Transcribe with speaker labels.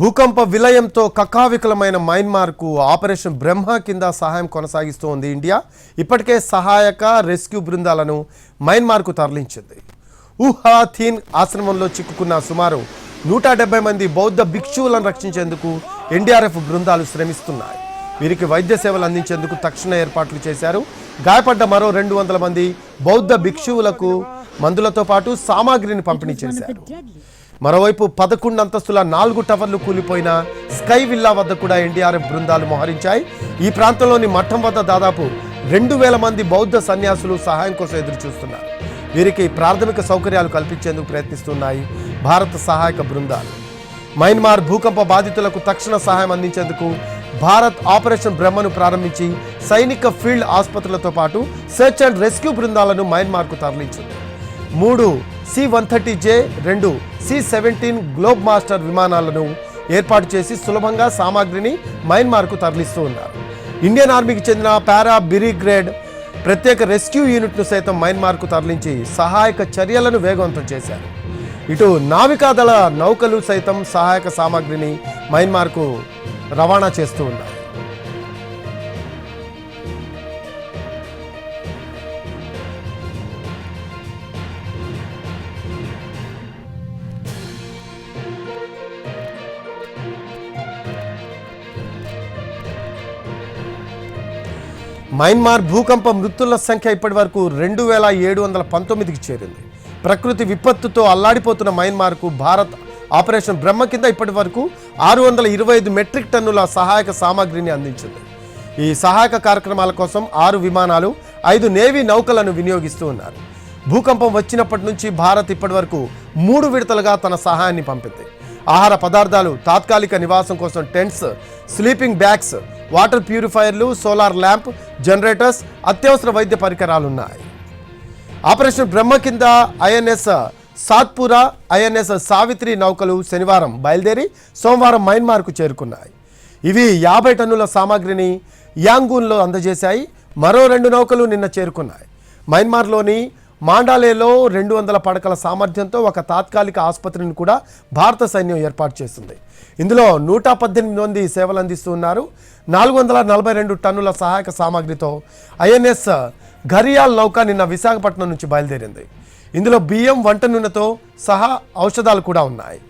Speaker 1: భూకంప విలయంతో కకావికలమైన మయన్మార్కు ఆపరేషన్ బ్రహ్మ కింద సహాయం కొనసాగిస్తూ ఉంది ఇండియా. ఇప్పటికే సహాయక రెస్క్యూ బృందాలను మయన్మార్కు తరలించింది. ఉహాథీన్ ఆశ్రమంలో చిక్కుకున్న సుమారు నూట డెబ్బై మంది బౌద్ధ భిక్షువులను రక్షించేందుకు ఎన్డీఆర్ఎఫ్ బృందాలు శ్రమిస్తున్నాయి. వీరికి వైద్య సేవలు అందించేందుకు తక్షణ ఏర్పాట్లు చేశారు. గాయపడ్డ మరో రెండు వందల మంది బౌద్ధ భిక్షువులకు మందులతో పాటు సామాగ్రిని పంపిణీ చేశారు. మరోవైపు పదకొండు అంతస్తుల నాలుగు టవర్లు కూలిపోయిన స్కై విల్లా వద్ద కూడా ఎన్డీఆర్ఎఫ్ బృందాలు మోహరించాయి. ఈ ప్రాంతంలోని మఠం వద్ద దాదాపు రెండు వేల మంది బౌద్ధ సన్యాసులు సహాయం కోసం ఎదురు చూస్తున్నారు వీరికి ప్రాథమిక సౌకర్యాలు కల్పించేందుకు ప్రయత్నిస్తున్నాయి భారత సహాయక బృందాలు. మయన్మార్ భూకంప బాధితులకు తక్షణ సహాయం అందించేందుకు భారత్ ఆపరేషన్ బ్రహ్మను ప్రారంభించి సైనిక ఫీల్డ్ ఆసుపత్రులతో పాటు సెర్చ్ అండ్ రెస్క్యూ బృందాలను మయన్మార్కు తరలించింది. మూడు సి వన్ థర్టీ జే రెండు సి సెవెంటీన్ గ్లోబ్ మాస్టర్ విమానాలను ఏర్పాటు చేసి సులభంగా సామాగ్రిని మయన్మార్కు తరలిస్తూ ఉన్నారు. ఇండియన్ ఆర్మీకి చెందిన పారా బిరిగ్రేడ్ ప్రత్యేక రెస్క్యూ యూనిట్ను సైతం మయన్మార్కు తరలించి సహాయక చర్యలను వేగవంతం చేశారు. ఇటు నావికాదళ నౌకలు సైతం సహాయక సామాగ్రిని మయన్మార్కు రవాణా చేస్తూ ఉన్నారు. మయన్మార్ భూకంప మృతుల సంఖ్య ఇప్పటి వరకు రెండు వేల ఏడు వందల పంతొమ్మిదికి చేరింది. ప్రకృతి విపత్తుతో అల్లాడిపోతున్న మయన్మార్కు భారత్ ఆపరేషన్ బ్రహ్మ కింద ఇప్పటి వరకు ఆరు వందల ఇరవై ఐదు మెట్రిక్ టన్నుల సహాయక సామాగ్రిని అందించింది. ఈ సహాయక కార్యక్రమాల కోసం ఆరు విమానాలు ఐదు నేవీ నౌకలను వినియోగిస్తూ ఉన్నారు. భూకంపం వచ్చినప్పటి నుంచి భారత్ ఇప్పటి వరకు మూడు విడతలుగా తన సహాయాన్ని పంపింది. ఆహార పదార్థాలు తాత్కాలిక నివాసం కోసం టెంట్స్ స్లీపింగ్ బ్యాగ్స్ వాటర్ ప్యూరిఫైయర్లు సోలార్ ల్యాంప్ జనరేటర్స్ అత్యవసర వైద్య పరికరాలు ఉన్నాయి ఆపరేషన్ బ్రహ్మ కింద ఐఎన్ఎస్ సాత్పురా ఐఎన్ఎస్ సావిత్రి నౌకలు శనివారం బయలుదేరి సోమవారం మయన్మార్కు చేరుకున్నాయి. ఇవి యాభై టన్నుల సామాగ్రిని యాంగూన్లో అందజేశాయి. మరో రెండు నౌకలు నిన్న చేరుకున్నాయి. మయన్మార్లోని మాండాలేలో రెండు వందల పడకల సామర్థ్యంతో ఒక తాత్కాలిక ఆసుపత్రిని కూడా భారత సైన్యం ఏర్పాటు చేస్తుంది ఇందులో నూట పద్దెనిమిది మంది సేవలు అందిస్తున్నారు నాలుగు వందల నలభై రెండు టన్నుల సహాయక సామాగ్రితో ఐఎన్ఎస్ ఘరియాల్ నౌక నిన్న విశాఖపట్నం నుంచి బయలుదేరింది. ఇందులో బియ్యం వంట నూనెతో సహా ఔషధాలు కూడా ఉన్నాయి.